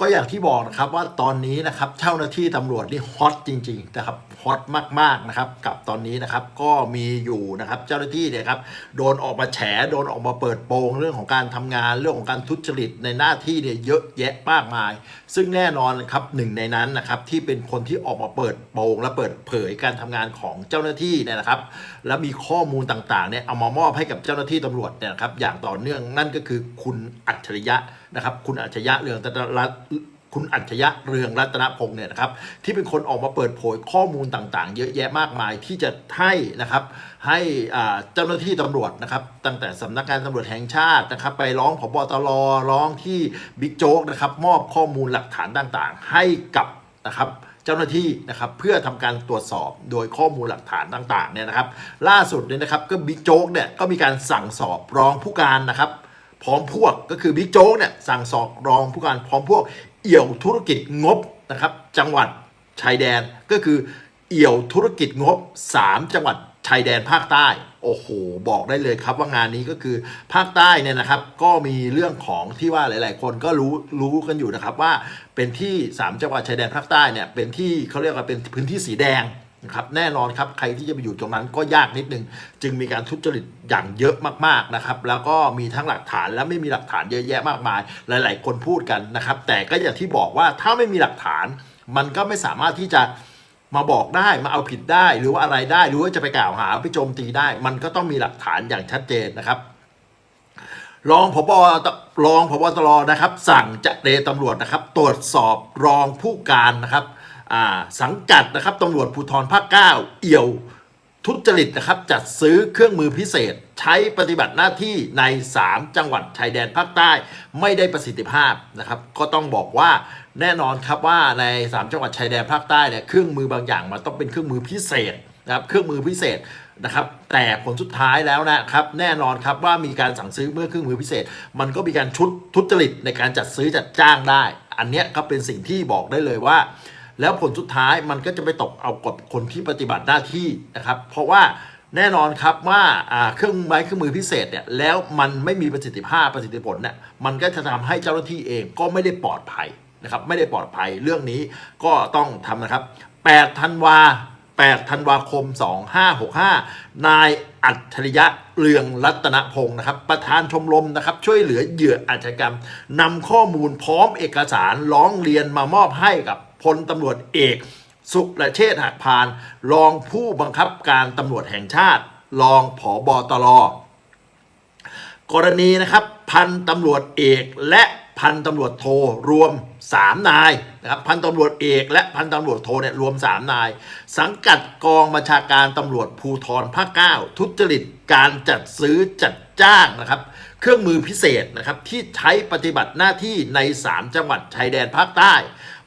ก็อย่างที่บอกนะครับว่าตอนนี้นะครับเจ้าหน้าที่ตำรวจนี่ฮอตจริงๆนะครับฮอตมากๆนะครับกับตอนนี้นะครับก็มีอยู่นะครับเจ้าหน้าที่เนี่ยครับโดนออกมาแฉโดนออกมาเปิดโปงเรื่องของการทำงานเรื่องของการทุจริตในหน้าที่เนี่ยเยอะแยะมากมาย ซึ่งแน่นอนครับหนึ่งในนั้นนะครับที่เป็นคนที่ออกมาเปิดโปงและเปิดเผยการทำงานของเจ้าหน้าที่เนี่ยนะครับ และมีข้อมูลต่างๆเนี่ยเอามามอบให้กับเจ้าหน้าที่ตำรวจเนี่ยนะครับอย่างต่อเนื่องนั่นก็คือคุณอัจฉริยะนะครับคุณอัจฉริยะเรืองรัตนคุณอัจฉริยะเรืองรัตนพงศ์เนี่ยนะครับที่เป็นคนออกมาเปิดเผยข้อมูลต่างๆ เยอะแยะมากมายที่จะให้นะครับให้เจ้าหน้าที่ตำรวจนะครับตั้งแต่สำนักงานตำรวจแห่งชาตินะครับไปร้องผบตรร้องที่บิ๊กโจ๊กนะครับมอบข้อมูลหลักฐานต่างๆ ให้กับนะครับเจ้าหน้าที่นะครับเพื่อทำการตรวจสอบโดยข้อมูลหลักฐานต่างๆเนี่ยนะครับ ล่าสุดเนี่ยนะครับก็บิ๊กโจ๊กเนี่ยก็มีการสั่งสอบรองผู้การนะครับ พร้อมพวกก็คือบิ๊กโจ๊กเนี่ยสั่งสอบรองผู้การพร้อมพวกเอี่ยวธุรกิจงบนะครับจังหวัดชายแดนก็คือเอี่ยวธุรกิจงบ 3 จังหวัดชายแดนภาคใต้ โอ้โห บอกได้เลยครับว่างานนี้ก็คือภาคใต้เนี่ยนะครับ ก็มีเรื่องของที่ว่าหลาย ๆ คนก็รู้รู้กันอยู่นะครับว่าเป็นที่ 3 จังหวัดชายแดนภาคใต้เนี่ยเป็นที่เขาเรียกว่าเป็นพื้นที่สีแดง นะครับแน่นอนครับใครที่จะไปอยู่ตรงนั้นก็ยากนิดนึง จึงมีการทุจริตอย่างเยอะมากๆนะครับ แล้วก็มีทั้งหลักฐานและไม่มีหลักฐานเยอะแยะมากมาย หลาย ๆ คนพูดกันนะครับ แต่ก็อย่างที่บอกว่าถ้าไม่มีหลักฐาน มันก็ไม่สามารถที่จะมาบอกได้มาเอาผิดได้ หรือว่าอะไรได้หรือว่าจะไปกล่าวหาไปโจมตีได้ มันก็ต้องมีหลักฐานอย่างชัดเจนนะครับรองพบรองพบตรนะครับ สั่งจะเรตำรวจนะครับ ตรวจสอบรองผู้การนะครับ สังกัดนะครับตำรวจภูธรภาค 9 เอี่ยวทุจริตนะครับจัดซื้อเครื่องมือพิเศษ ใช้ปฏิบัติหน้าที่ใน 3 จังหวัดชายแดนภาคใต้ไม่ได้ประสิทธิภาพนะครับก็ต้องบอกว่าแน่นอนครับว่าใน 3 จังหวัดชายแดนภาคใต้เนี่ยเครื่องมือบางอย่างมันต้องเป็นเครื่องมือพิเศษนะครับเครื่องมือพิเศษนะครับแต่ผลสุดท้ายแล้วนะครับแน่นอนครับว่ามีการสั่งซื้อเมื่อเครื่องมือพิเศษ มันก็มีการชุดทุจริตในการจัดซื้อจัดจ้างได้ อันเนี้ยก็เป็นสิ่งที่บอกได้เลยว่า แล้วผลสุดท้ายมันก็จะไปตกเอากับคนที่ปฏิบัติหน้าที่นะครับ เพราะว่าแน่นอนครับว่าเครื่องไม้เครื่องมือพิเศษเนี่ยแล้วมันไม่มีประสิทธิภาพประสิทธิผลเนี่ยมันก็จะทำให้เจ้าหน้าที่เองก็ไม่ได้ปลอดภัยนะครับไม่ได้ปลอดภัยเรื่องนี้ก็ต้องทำนะครับ8ธันวา8ธันวาคม 2565 นายอัจฉริยะเรืองรัตนพงศ์นะครับ ประธานชมรมนะครับ ช่วยเหลือเหยื่ออาชญากรรมนำข้อมูลพร้อมเอกสารร้องเรียนมามอบให้กับ พลตำรวจเอก สุรเชษฐ์หักพาน รองผู้บังคับการตำรวจแห่งชาติ รองผอบอตรกรณีนะครับ พันตำรวจเอกและพันตำรวจโทรวม 3 นายนะครับพันตำรวจเอกและพันตำรวจโทเนี่ยรวม 3 นาย สังกัดกองบัญชาการตำรวจภูธรภาค 9 ทุจริตการจัดซื้อจัดจ้างนะครับ เครื่องมือพิเศษนะครับที่ใช้ปฏิบัติหน้าที่ใน 3 จังหวัดชายแดนภาคใต้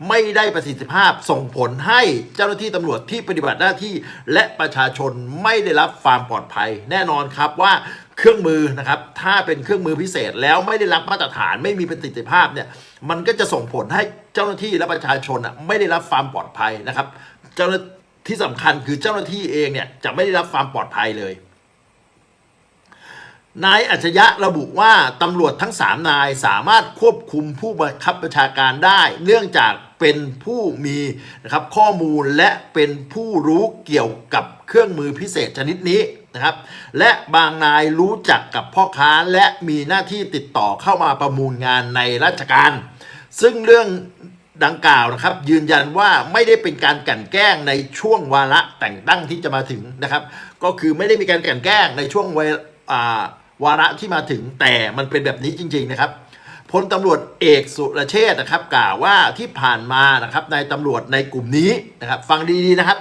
ไม่ได้ประสิทธิภาพส่งผลให้เจ้าหน้าที่ตำรวจที่ปฏิบัติหน้าที่ และประชาชนไม่ได้รับความปลอดภัย แน่นอนครับว่าเครื่องมือนะครับถ้าเป็นเครื่องมือพิเศษแล้วไม่ได้รับมาตรฐานไม่มีประสิทธิภาพเนี่ย มันก็จะส่งผลให้เจ้าหน้าที่และประชาชนอะไม่ได้รับความปลอดภัยนะครับ เจ้าหน้าที่สำคัญคือเจ้าหน้าที่เองเนี่ยจะไม่ได้รับความปลอดภัยเลย นายอัจฉริยะระบุว่าตำรวจทั้ง 3 นายสามารถควบคุมผู้บังคับบัญชาการได้ เนื่องจากเป็นผู้มีนะครับข้อมูลและเป็นผู้รู้เกี่ยวกับเครื่องมือพิเศษชนิดนี้นะครับ และบางนายรู้จักกับพ่อค้าและมีหน้าที่ติดต่อเข้ามาประมูลงานในราชการ ซึ่งเรื่องดังกล่าวนะครับ ยืนยันว่าไม่ได้เป็นการกลั่นแกล้งในช่วงวาระแต่งตั้งที่จะมาถึงนะครับ ก็คือไม่ได้มีการกลั่นแกล้งในช่วงวาวาระที่มาถึงแต่มันเป็นแบบนี้จริง ๆนะครับพลตำรวจเอกสุรเชษฐ์นะครับ กล่าวว่าที่ผ่านมานะครับนายตำรวจในกลุ่มนี้นะครับ ฟังดีๆนะครับ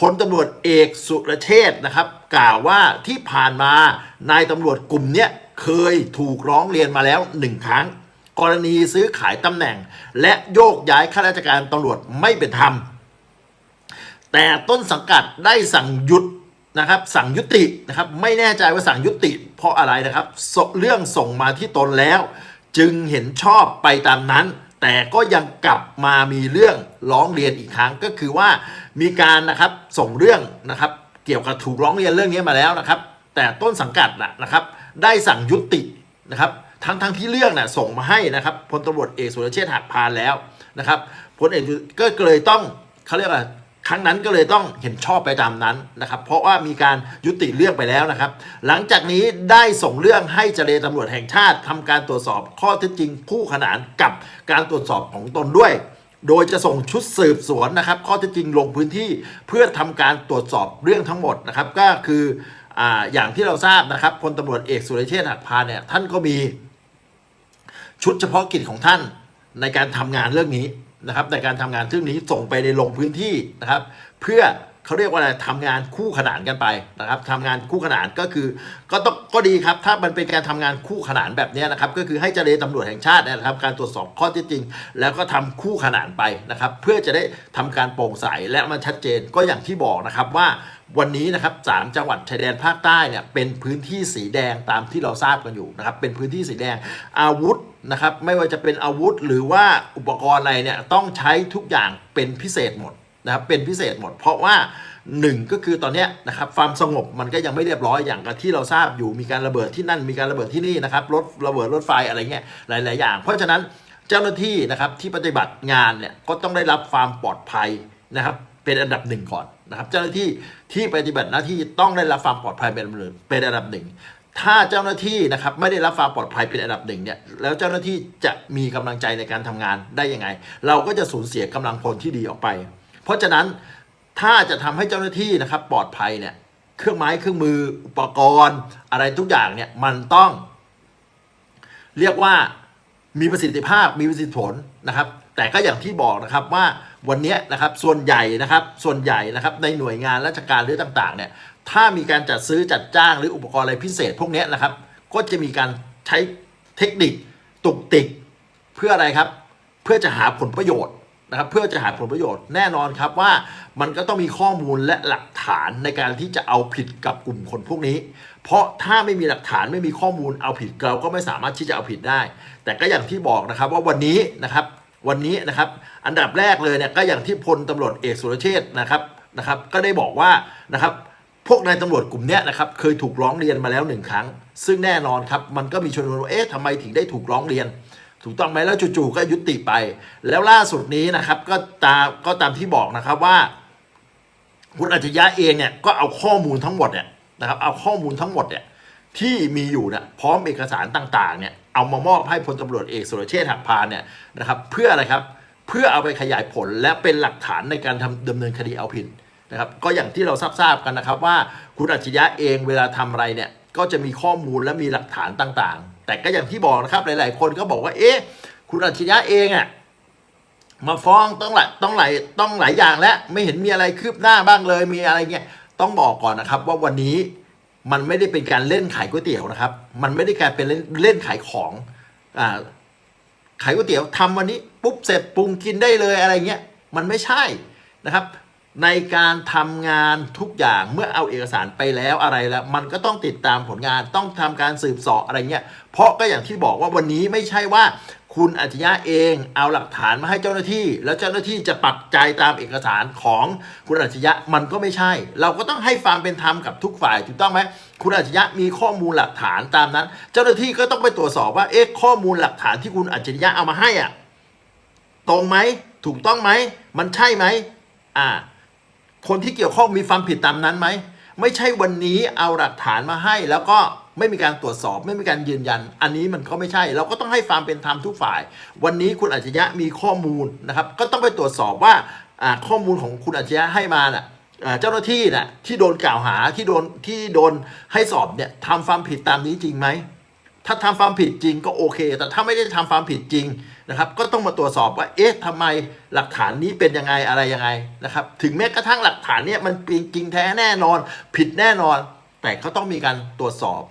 พลตำรวจเอกสุรเชษฐ์นะครับ กล่าวว่าที่ผ่านมานายตำรวจกลุ่มนี้เคยถูกร้องเรียนมาแล้วหนึ่งครั้ง กรณีซื้อขายตำแหน่ง และโยกย้ายข้าราชการตำรวจไม่เป็นธรรม แต่ต้นสังกัดได้สั่งหยุดนะครับสั่งยุตินะครับไม่แน่ใจว่าสั่งยุติ เพราะอะไรนะครับ เรื่องส่งมาที่ตนแล้ว จึงเห็นชอบไปตามนั้น แต่ก็ยังกลับมามีเรื่องร้องเรียนอีกครั้งก็คือว่ามีการนะครับส่งเรื่องนะครับเกี่ยวกับถูกร้องเรียนเรื่องนี้มาแล้วนะครับ แต่ต้นสังกัดนะครับ ได้สั่งยุตินะครับ ทั้งทั้งที่เรื่องน่ะส่งมาให้นะครับพลตำรวจเอกสุรเชษฐ์หักพานแล้วนะครับพลเอกก็เลยต้องเขาเรียกว่าครั้งนั้นก็เลยต้องเห็นชอบไปตามนั้นนะครับ เพราะว่ามีการยุติเรื่องไปแล้วนะครับ หลังจากนี้ได้ส่งเรื่องให้เจรตำรวจแห่งชาติทำการตรวจสอบข้อเท็จจริงคู่ขนานกับการตรวจสอบของตนด้วย โดยจะส่งชุดสืบสวนนะครับ ข้อเท็จจริงลงพื้นที่เพื่อทำการตรวจสอบเรื่องทั้งหมดนะครับ ก็คือออย่างที่เราทราบนะครับพลตำรวจเอกสุรเชษฐ์หักพานเนี่ยท่านก็มี ชุดเฉพาะกิจของท่านในการทำงานเรื่องนี้นะครับ ในการทำงานเรื่องนี้ส่งไปในลงพื้นที่นะครับ เพื่อเขาเรียกว่าอะไรทำงานคู่ขนานกันไปนะครับทำงานคู่ขนานก็คือ ก็ต้องก็ดีครับ ถ้ามันเป็นการทำงานคู่ขนานแบบนี้นะครับ ก็คือให้เจรตำรวจแห่งชาตินะครับ การตรวจสอบข้อเท็จจริง แล้วก็ทำคู่ขนานไปนะครับ เพื่อจะได้ทำการโปร่งใสและมันชัดเจนก็อย่างที่บอกนะครับว่า วันนี้นะครับสามจังหวัดชายแดนภาคใต้เนี่ยเป็นพื้นที่สีแดงตามที่เราทราบกันอยู่นะครับเป็นพื้นที่สีแดงอาวุธนะครับไม่ว่าจะเป็นอาวุธหรือว่าอุปกรณ์อะไรเนี่ยต้องใช้ทุกอย่างเป็นพิเศษหมดนะครับเป็นพิเศษหมด เพราะว่าหนึ่งก็คือตอนนี้นะครับความสงบมันก็ยังไม่เรียบร้อยอย่างกับที่เราทราบอยู่มีการระเบิดที่นั่นมีการระเบิดที่นี่นะครับรถระเบิดรถไฟอะไรเงี้ยหลาย ๆ อย่าง เพราะฉะนั้นเจ้าหน้าที่นะครับที่ปฏิบัติงานเนี่ยก็ต้องได้รับความปลอดภัยนะครับ เป็นอันดับหนึ่งก่อนนะครับ เจ้าหน้าที่ที่ปฏิบัติหน้าที่ต้องได้รับความปลอดภัยเป็นอันดับหนึ่งเป็นอันดับหนึ่งถ้าเจ้าหน้าที่นะครับไม่ได้รับความปลอดภัยเป็นอันดับหนึ่งเนี่ยแล้วเจ้าหน้าที่จะมีกำลังใจในการทำงานได้ยังไง เราก็จะสูญเสียกำลังพลที่ดีออกไป เพราะฉะนั้นถ้าจะทำให้เจ้าหน้าที่นะครับปลอดภัยเนี่ยเครื่องไม้เครื่องมืออุปกรณ์ อะไรทุกอย่างเนี่ยมันต้อง เรียกว่ามีประสิทธิภาพมีประสิทธิผลนะครับ แต่ก็อย่างที่บอกนะครับว่า วันนี้นะครับส่วนใหญ่นะครับส่วนใหญ่นะครับในหน่วยงานราชการหรือต่างๆเนี่ยถ้ามีการจัดซื้อจัดจ้างหรืออุปกรณ์อะไรพิเศษ พวกนี้นะครับ ก็จะมีการใช้เทคนิคตุกติกเพื่ออะไรครับ เพื่อจะหาผลประโยชน์นะครับเพื่อจะหาผลประโยชน์แน่นอนครับว่ามันก็ต้องมีข้อมูลและหลักฐานในการที่จะเอาผิดกับกลุ่มคนพวกนี้ เพราะถ้าไม่มีหลักฐานไม่มีข้อมูลเอาผิดเราก็ไม่สามารถที่จะเอาผิดได้ แต่ก็อย่างที่บอกนะครับว่าวันนี้นะครับ วันนี้นะครับ อันดับแรกเลยเนี่ยก็อย่างที่พลตำรวจเอกสุรเชษฐ์นะครับนะครับ ก็ได้บอกว่านะครับพวกนายตำรวจกลุ่มนี้นะครับเคยถูกร้องเรียนมาแล้วหนึ่งครั้ง ซึ่งแน่นอนครับมันก็มีชนวนว่าเอ๊ะทำไมถึงได้ถูกร้องเรียน ถูกต้องไหมแล้วจู่ๆก็ยุติไป แล้วล่าสุดนี้นะครับก็ตามก็ตามที่บอกนะครับว่าคุณอัจฉริยะเองเนี่ยก็เอาข้อมูลทั้งหมดเนี่ยนะครับเอาข้อมูลทั้งหมดเนี่ยที่มีอยู่เนี่ยพร้อมเอกสารต่างๆเนี่ย เอามามอบให้พลตำรวจเอกสุรเชษฐ์หักพานเนี่ยนะครับเพื่ออะไรครับเพื่อเอาไปขยายผลและเป็นหลักฐานในการทำดำเนินคดีเอาผิดนะครับก็อย่างที่เราทราบกันนะครับว่าคุณอัจฉริยะเองเวลาทำอะไรเนี่ยก็จะมีข้อมูลและมีหลักฐานต่างๆ แต่ก็อย่างที่บอกนะครับหลาย ๆ คนก็บอกว่าเอ๊ะคุณอัจฉริยะเองอะมาฟ้องต้องหลายต้องหลายต้องหลายอย่างแล้วไม่เห็นมีอะไรคืบหน้าบ้างเลยมีอะไรเงี้ยต้องบอกก่อนนะครับว่าวันนี้ มันไม่ได้เป็นการเล่นขายก๋วยเตี๋ยวนะครับ มันไม่ได้การเป็นเล่นเล่นขายของอ่าขายก๋วยเตี๋ยวทำวันนี้ปุ๊บเสร็จปรุงกินได้เลยอะไรเงี้ยมันไม่ใช่นะครับ ในการทำงานทุกอย่างเมื่อเอาเอกสารไปแล้วอะไรแล้ว มันก็ต้องติดตามผลงานต้องทำการสืบสอบอะไรเงี้ยเพราะก็อย่างที่บอกว่าวันนี้ไม่ใช่ว่า คุณอัจฉริยะเองเอาหลักฐานมาให้เจ้าหน้าที่ แล้วเจ้าหน้าที่จะปักใจตามเอกสารของคุณอัจฉริยะมันก็ไม่ใช่ เราก็ต้องให้ความเป็นธรรมกับทุกฝ่ายถูกต้องไหมคุณอัจฉริยะมีข้อมูลหลักฐานตามนั้น เจ้าหน้าที่ก็ต้องไปตรวจสอบว่าเอ๊ะข้อมูลหลักฐานที่คุณอัจฉริยะเอามาให้อะตรงไหมถูกต้องไหมมันใช่ไหมอ่า คนที่เกี่ยวข้องมีความผิดตามนั้นไหมไม่ใช่วันนี้เอาหลักฐานมาให้แล้วก็ ไม่มีการตรวจสอบ ไม่มีการยืนยัน อันนี้มันก็ไม่ใช่ เราก็ต้องให้ความเป็นธรรมทุกฝ่าย วันนี้คุณอัจฉริยะมีข้อมูลนะครับ ก็ต้องไปตรวจสอบว่าข้อมูลของคุณอัจฉริยะให้มาน่ะอ่าเจ้าหน้าที่น่ะที่โดนกล่าวหาที่โดนที่โดนให้สอบเนี่ยทำความผิดตามนี้จริงไหมถ้าทำความผิดจริงก็โอเค แต่ถ้าไม่ได้ทำความผิดจริงนะครับ ก็ต้องมาตรวจสอบว่า เอ๊ะทำไมหลักฐานนี้เป็นยังไงอะไรยังไงนะครับ ถึงแม้กระทั่งหลักฐานเนี่ยมันเป็นจริงแท้แน่นอน ผิดแน่นอน แต่ก็ต้องมีการตรวจสอบ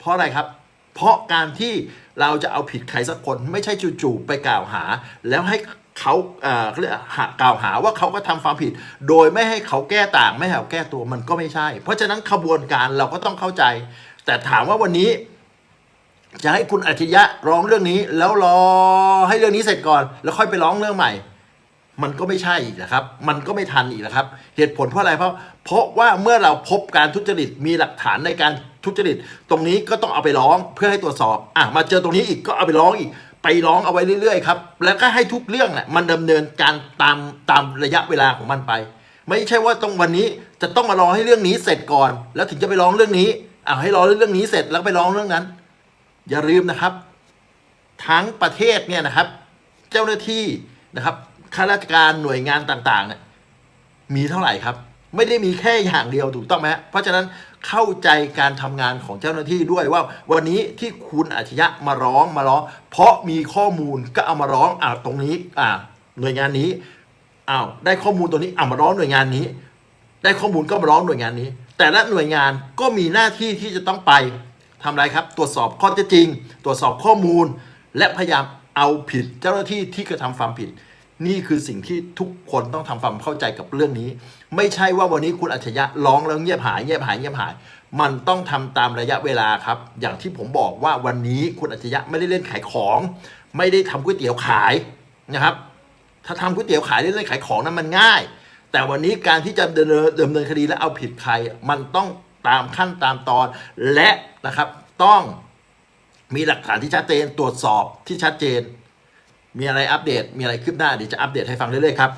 เพราะอะไรครับ เพราะการที่เราจะเอาผิดใครสักคนไม่ใช่จู่ๆไปกล่าวหา แล้วให้เขาเอ่อเขาเรียกหากล่าวหาว่าเขาก็ทำความผิด โดยไม่ให้เขาแก้ต่างไม่ให้เขาแก้ตัวมันก็ไม่ใช่ เพราะฉะนั้นขบวนการเราก็ต้องเข้าใจ แต่ถามว่าวันนี้ จะให้คุณอัจฉริยะร้องเรื่องนี้ แล้วรอให้เรื่องนี้เสร็จก่อน แล้วค่อยไปร้องเรื่องใหม่ มันก็ไม่ใช่อีกนะครับ มันก็ไม่ทันอีกนะครับ เหตุผลเพราะอะไรเพราะเพราะว่าเมื่อเราพบการทุจริตมีหลักฐานในการทุจริต ตรงนี้ก็ต้องเอาไปร้องเพื่อให้ตรวจสอบอะมาเจอตรงนี้อีกก็เอาไปร้องอีก ไปร้องเอาไว้เรื่อยๆครับแล้วก็ให้ทุกเรื่องน่ะมันดำเนินการตามตามระยะเวลาของมันไป ไม่ใช่ว่าต้องวันนี้จะต้องมารอให้เรื่องนี้เสร็จก่อน แล้วถึงจะไปร้องเรื่องนี้อ่าให้รอเรื่องนี้เสร็จแล้วไปร้องเรื่องนั้น อย่าลืมนะครับ ทั้งประเทศเนี่ยนะครับ เจ้าหน้าที่นะครับ ข้าราชการหน่วยงานต่างๆเนี่ยมีเท่าไหร่ครับ ไม่ได้มีแค่อย่างเดียวถูกต้องไหมเพราะฉะนั้นเข้าใจการทำงานของเจ้าหน้าที่ด้วยว่าวันนี้ที่คุณอาชญะมาร้องมาร้อง เพราะมีข้อมูลก็เอามาร้องอ่าตรงนี้อ่าหน่วยงานนี้อ้าวได้ข้อมูลตัวนี้เอามาร้องหน่วยงานนี้ ได้ข้อมูลก็มาร้องหน่วยงานนี้ แต่ละหน่วยงานก็มีหน้าที่ที่จะต้องไปทำอะไรครับ ตรวจสอบข้อเท็จจริง ตรวจสอบข้อมูล และพยายามเอาผิดเจ้าหน้าที่ที่กระทำความผิด นี่คือสิ่งที่ทุกคนต้องทำความเข้าใจกับเรื่องนี้ ไม่ใช่ว่าวันนี้คุณอัจฉริยะร้องแล้วเงียบหายเงียบหายเงียบหาย มันต้องทำตามระยะเวลาครับ อย่างที่ผมบอกว่าวันนี้คุณอัจฉริยะไม่ได้เล่นขายของ ไม่ได้ทำก๋วยเตี๋ยวขายนะครับ ถ้าทำก๋วยเตี๋ยวขายเล่นๆขายของนั้นมันง่าย แต่วันนี้การที่จะดำเนินดำเนินคดีและเอาผิดใคร มันต้องตามขั้นตามตอน และนะครับต้องมีหลักฐานที่ชัดเจนตรวจสอบที่ชัดเจน มีอะไรอัปเดต มีอะไรคืบหน้าเดี๋ยวจะอัปเดตให้ฟังเรื่อยๆครับ